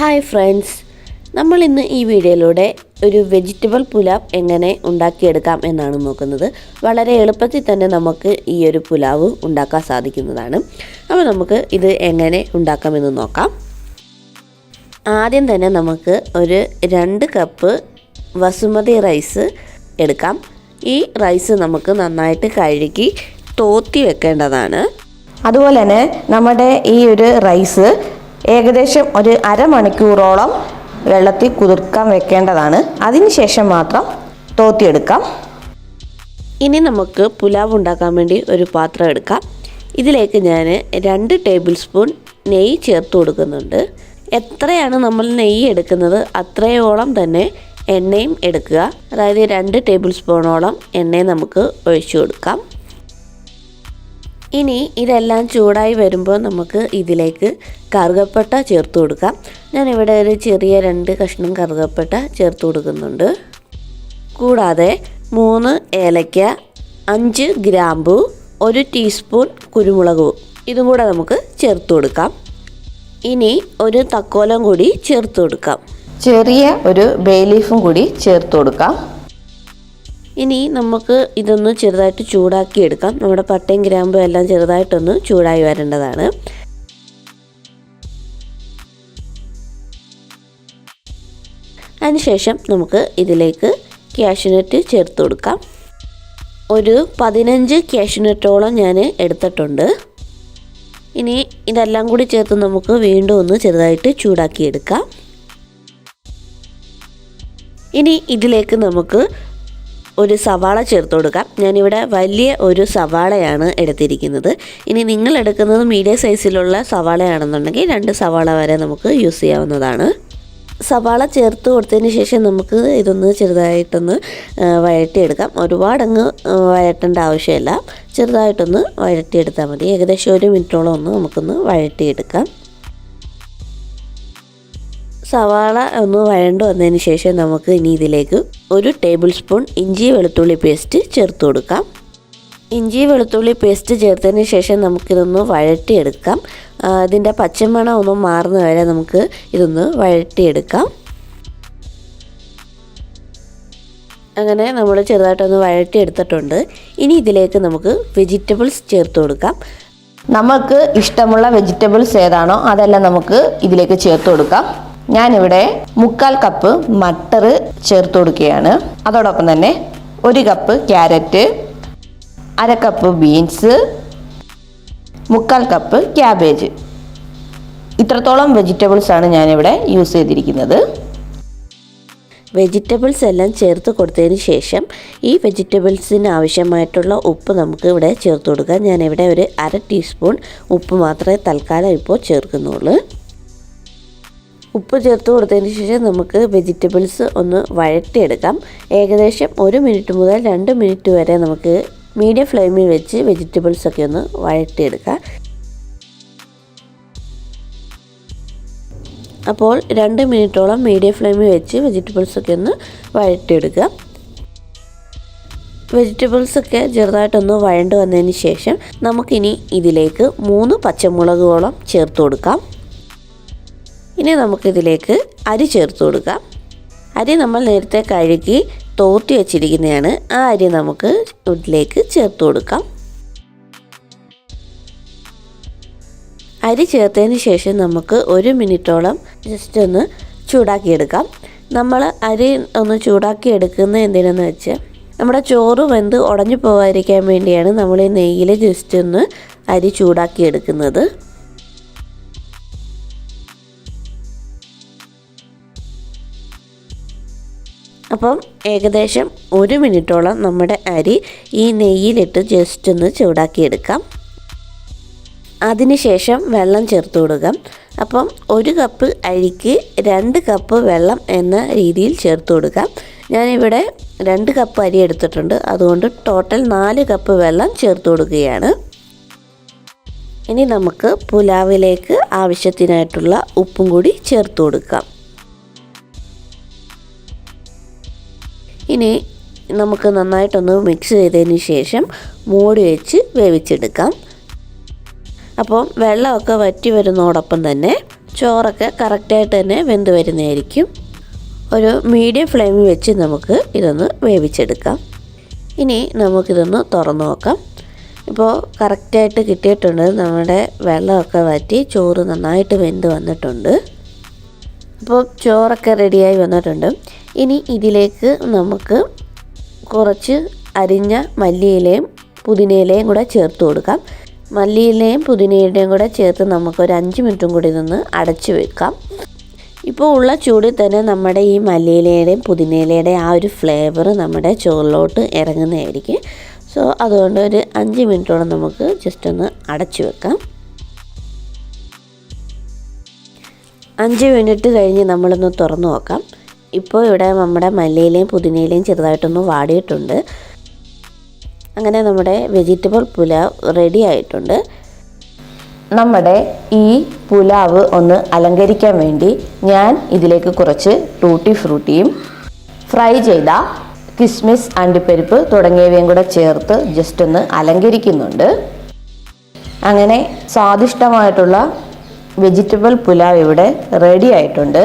Hi friends നമ്മൾ ഇന്ന് ഈ വീഡിയോയിലൂടെ ഒരു വെജിറ്റബിൾ പുലാവ് എങ്ങനെ ഉണ്ടാക്കിയെടുക്കാം എന്നാണ് നോക്കുന്നത്. വളരെ എളുപ്പത്തിൽ തന്നെ നമുക്ക് ഈ ഒരു പുലാവ് ഉണ്ടാക്കാൻ സാധിക്കുന്നതാണ്. അപ്പോൾ നമുക്ക് ഇത് എങ്ങനെ ഉണ്ടാക്കാമെന്ന് നോക്കാം. ആദ്യം തന്നെ നമുക്ക് ഒരു രണ്ട് കപ്പ് വസുമതി റൈസ് എടുക്കാം. ഈ റൈസ് നമുക്ക് നന്നായിട്ട് കഴുകി തോത്തി വെക്കേണ്ടതാണ്. അതുപോലെ തന്നെ നമ്മുടെ ഈ ഒരു റൈസ് ഏകദേശം ഒരു അരമണിക്കൂറോളം വെള്ളത്തിൽ കുതിർക്കാൻ വെക്കേണ്ടതാണ്. അതിനുശേഷം മാത്രം തോത്തിയെടുക്കാം. ഇനി നമുക്ക് പുലാവ് ഉണ്ടാക്കാൻ വേണ്ടി ഒരു പാത്രം എടുക്കാം. ഇതിലേക്ക് ഞാൻ രണ്ട് ടേബിൾ സ്പൂൺ നെയ്യ് ചേർത്ത് കൊടുക്കുന്നുണ്ട്. എത്രയാണ് നമ്മൾ നെയ്യ് എടുക്കുന്നത് അത്രയോളം തന്നെ എണ്ണയും എടുക്കുക. അതായത് രണ്ട് ടേബിൾ സ്പൂണോളം എണ്ണയും നമുക്ക് ഒഴിച്ചു കൊടുക്കാം. ഇനി ഇതെല്ലാം ചൂടായി വരുമ്പോൾ നമുക്ക് ഇതിലേക്ക് കറുകപ്പട്ട ചേർത്ത് കൊടുക്കാം. ഞാനിവിടെ ഒരു ചെറിയ രണ്ട് കഷ്ണം കറുകപ്പട്ട ചേർത്ത് കൊടുക്കുന്നുണ്ട്. കൂടാതെ മൂന്ന് ഏലയ്ക്ക അഞ്ച് ഗ്രാമ്പു ഒരു ടീസ്പൂൺ കുരുമുളക് ഇതും കൂടെ നമുക്ക് ചേർത്ത് കൊടുക്കാം. ഇനി ഒരു തക്കോലം കൂടി ചേർത്ത് കൊടുക്കാം. ചെറിയ ഒരു ബേ ലീഫും കൂടി ചേർത്ത് കൊടുക്കാം. ഇനി നമുക്ക് ഇതൊന്ന് ചെറുതായിട്ട് ചൂടാക്കി എടുക്കാം നമ്മുടെ പട്ടയും ഗ്രാമ്പും എല്ലാം ചെറുതായിട്ടൊന്ന് ചൂടായി വരേണ്ടതാണ്. അതിനുശേഷം നമുക്ക് ഇതിലേക്ക് ക്യാഷ്യൂനട്ട് ചേർത്ത് കൊടുക്കാം. ഒരു പതിനഞ്ച് ക്യാഷ്യൂനട്ടോളം ഞാൻ എടുത്തിട്ടുണ്ട്. ഇനി ഇതെല്ലാം കൂടി ചേർത്ത് നമുക്ക് വീണ്ടും ഒന്ന് ചെറുതായിട്ട് ചൂടാക്കിയെടുക്കാം. ഇനി ഇതിലേക്ക് നമുക്ക് ഒരു സവാള ചേർത്ത് കൊടുക്കാം. ഞാനിവിടെ വലിയ ഒരു സവാളയാണ് എടുത്തിരിക്കുന്നത്. ഇനി നിങ്ങൾ എടുക്കുന്നത് മീഡിയം സൈസിലുള്ള സവാളയാണെന്നുണ്ടെങ്കിൽ രണ്ട് സവാള വരെ നമുക്ക് യൂസ് ചെയ്യാവുന്നതാണ്. സവാള ചേർത്ത് കൊടുത്തതിന് ശേഷം നമുക്ക് ഇതൊന്ന് ചെറുതായിട്ടൊന്ന് വഴറ്റിയെടുക്കാം. ഒരുപാടങ്ങ് വഴറ്റേണ്ട ആവശ്യമില്ല. ചെറുതായിട്ടൊന്ന് വഴറ്റിയെടുത്താൽ മതി. ഏകദേശം ഒരു മിനിറ്റോളം ഒന്ന് നമുക്കൊന്ന് വഴറ്റിയെടുക്കാം. സവാള ഒന്ന് വഴണ്ട് വന്നതിന് ശേഷം നമുക്ക് ഇനി ഇതിലേക്ക് ഒരു ടേബിൾ സ്പൂൺ ഇഞ്ചി വെളുത്തുള്ളി പേസ്റ്റ് ചേർത്ത് കൊടുക്കാം. ഇഞ്ചി വെളുത്തുള്ളി പേസ്റ്റ് ചേർത്തതിന് ശേഷം നമുക്കിതൊന്ന് വഴറ്റിയെടുക്കാം. ഇതിന്റെ പച്ചമണം ഒന്ന് മാറുന്ന വരെ നമുക്ക് ഇതൊന്ന് വഴറ്റിയെടുക്കാം. അങ്ങനെ നമ്മൾ ചെറുതായിട്ടൊന്ന് വഴറ്റിയെടുത്തിട്ടുണ്ട്. ഇനി ഇതിലേക്ക് നമുക്ക് വെജിറ്റബിൾസ് ചേർത്ത് കൊടുക്കാം. നമുക്ക് ഇഷ്ടമുള്ള വെജിറ്റബിൾസ് ഏതാണോ അതെല്ലാം നമുക്ക് ഇതിലേക്ക് ചേർത്ത് കൊടുക്കാം. ഞാനിവിടെ മുക്കാൽ കപ്പ് മട്ടർ ചേർത്ത് കൊടുക്കുകയാണ്. അതോടൊപ്പം തന്നെ ഒരു കപ്പ് ക്യാരറ്റ് അര കപ്പ് ബീൻസ് മുക്കാൽ കപ്പ് ക്യാബേജ് ഇത്രത്തോളം വെജിറ്റബിൾസ് ആണ് ഞാനിവിടെ യൂസ് ചെയ്തിരിക്കുന്നത്. വെജിറ്റബിൾസ് എല്ലാം ചേർത്ത് കൊടുത്തതിന് ശേഷം ഈ വെജിറ്റബിൾസിന് ആവശ്യമായിട്ടുള്ള ഉപ്പ് നമുക്ക് ഇവിടെ ചേർത്ത് കൊടുക്കാം. ഞാനിവിടെ ഒരു അര ടീസ്പൂൺ ഉപ്പ് മാത്രമേ തൽക്കാലം ഇപ്പോൾ ചേർക്കുന്നുള്ളൂ. ഉപ്പ് ചേർത്ത് കൊടുത്തതിന് ശേഷം നമുക്ക് വെജിറ്റബിൾസ് ഒന്ന് വഴറ്റിയെടുക്കാം. ഏകദേശം ഒരു മിനിറ്റ് മുതൽ രണ്ട് മിനിറ്റ് വരെ നമുക്ക് മീഡിയം ഫ്ലെയിമിൽ വെച്ച് വെജിറ്റബിൾസ് ഒക്കെ ഒന്ന് വഴറ്റിയെടുക്കാം. അപ്പോൾ രണ്ട് മിനിറ്റോളം മീഡിയം ഫ്ലെയിമിൽ വെച്ച് വെജിറ്റബിൾസ് ഒക്കെ ഒന്ന് വഴറ്റിയെടുക്കുക വെജിറ്റബിൾസൊക്കെ ചെറുതായിട്ടൊന്ന് വഴണ്ട് വന്നതിന് ശേഷം നമുക്കിനി ഇതിലേക്ക് മൂന്ന് പച്ചമുളകോളം ചേർത്ത് കൊടുക്കാം. ഇനി നമുക്കിതിലേക്ക് അരി ചേർത്ത് കൊടുക്കാം. അരി നമ്മൾ നേരത്തെ കഴുകി തോർത്തി വെച്ചിരിക്കുന്നതാണ്. ആ അരി നമുക്ക് ഇതിലേക്ക് ചേർത്ത് കൊടുക്കാം. അരി ചേർത്തതിന് ശേഷം നമുക്ക് ഒരു മിനിറ്റോളം ജസ്റ്റ് ഒന്ന് ചൂടാക്കിയെടുക്കാം. നമ്മൾ അരി ഒന്ന് ചൂടാക്കി എടുക്കുന്നത് എന്തിനെന്ന് വെച്ച് നമ്മുടെ ചോറ് വെന്ത് ഉടഞ്ഞു പോകാതിരിക്കാൻ വേണ്ടിയാണ് നമ്മൾ ഈ നെയ്യിൽ ജസ്റ്റ് ഒന്ന് അരി ചൂടാക്കി എടുക്കുന്നത് അപ്പം ഏകദേശം ഒരു മിനിറ്റോളം നമ്മുടെ അരി ഈ നെയ്യിലിട്ട് ജസ്റ്റ് ഒന്ന് ചൂടാക്കിയെടുക്കാം. അതിനുശേഷം വെള്ളം ചേർത്ത് കൊടുക്കാം. അപ്പം ഒരു കപ്പ് അരിക്ക് രണ്ട് കപ്പ് വെള്ളം എന്ന രീതിയിൽ ചേർത്ത് കൊടുക്കാം. ഞാനിവിടെ രണ്ട് കപ്പ് അരി എടുത്തിട്ടുണ്ട്. അതുകൊണ്ട് ടോട്ടൽ നാല് കപ്പ് വെള്ളം ചേർത്ത് കൊടുക്കുകയാണ്. ഇനി നമുക്ക് പുലാവിലേക്ക് ആവശ്യത്തിനായിട്ടുള്ള ഉപ്പും കൂടി ചേർത്ത് കൊടുക്കാം. ഇനി നമുക്ക് നന്നായിട്ടൊന്ന് മിക്സ് ചെയ്തതിന് ശേഷം മൂടി വെച്ച് വേവിച്ചെടുക്കാം. അപ്പം വെള്ളമൊക്കെ വറ്റി വരുന്നതോടൊപ്പം തന്നെ ചോറൊക്കെ കറക്റ്റായിട്ട് തന്നെ വെന്ത് വരുന്നതായിരിക്കും. ഒരു മീഡിയം ഫ്ലെയിമിൽ വെച്ച് നമുക്ക് ഇതൊന്ന് വേവിച്ചെടുക്കാം. ഇനി നമുക്കിതൊന്ന് തുറന്നു നോക്കാം. ഇപ്പോൾ കറക്റ്റായിട്ട് കിട്ടിയിട്ടുണ്ട്. നമ്മുടെ വെള്ളമൊക്കെ വറ്റി ചോറ് നന്നായിട്ട് വെന്ത് വന്നിട്ടുണ്ട്. അപ്പോൾ ചോറൊക്കെ റെഡിയായി വന്നിട്ടുണ്ട്. ഇനി ഇതിലേക്ക് നമുക്ക് കുറച്ച് അരിഞ്ഞ മല്ലിയിലയും പുതിനയിലയും കൂടെ ചേർത്ത് കൊടുക്കാം. മല്ലിയിലയും പുതിനയിലയും കൂടെ ചേർത്ത് നമുക്കൊരു അഞ്ച് മിനിറ്റും കൂടി നിന്ന് അടച്ചു വെക്കാം. ഇപ്പോൾ ഉള്ള ചൂടിൽ തന്നെ നമ്മുടെ ഈ മല്ലിയിലയുടെയും പുതിനയിലയുടെയും ആ ഒരു ഫ്ലേവർ നമ്മുടെ ചോറിലോട്ട് ഇറങ്ങുന്നതായിരിക്കും. സോ അതുകൊണ്ട് ഒരു അഞ്ച് മിനിറ്റോളം നമുക്ക് ജസ്റ്റ് ഒന്ന് അടച്ചു വെക്കാം. അഞ്ച് മിനിറ്റ് കഴിഞ്ഞ് നമ്മളൊന്ന് തുറന്നു നോക്കാം. ഇപ്പോൾ ഇവിടെ നമ്മുടെ മല്ലിയിലയും പുതിനയിലയും ചെറുതായിട്ടൊന്ന് വാടിയിട്ടുണ്ട്. അങ്ങനെ നമ്മുടെ വെജിറ്റബിൾ പുലാവ് റെഡി ആയിട്ടുണ്ട്. നമ്മുടെ ഈ പുലാവ് ഒന്ന് അലങ്കരിക്കാൻ വേണ്ടി ഞാൻ ഇതിലേക്ക് കുറച്ച് ടൂട്ടി ഫ്രൂട്ടിയും ഫ്രൈ ചെയ്ത കിസ്മിസ് അണ്ടിപ്പരിപ്പ് തുടങ്ങിയവയും കൂടെ ചേർത്ത് ജസ്റ്റ് ഒന്ന് അലങ്കരിക്കുന്നുണ്ട്. അങ്ങനെ സ്വാദിഷ്ടമായിട്ടുള്ള വെജിറ്റബിൾ പുലാവ് ഇവിടെ റെഡി ആയിട്ടുണ്ട്.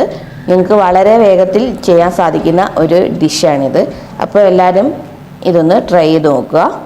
നിങ്ങൾക്ക് വളരെ വേഗത്തിൽ ചെയ്യാൻ സാധിക്കുന്ന ഒരു ഡിഷാണിത് അപ്പോൾ എല്ലാവരും ഇതൊന്ന് ട്രൈ ചെയ്ത് നോക്കുക.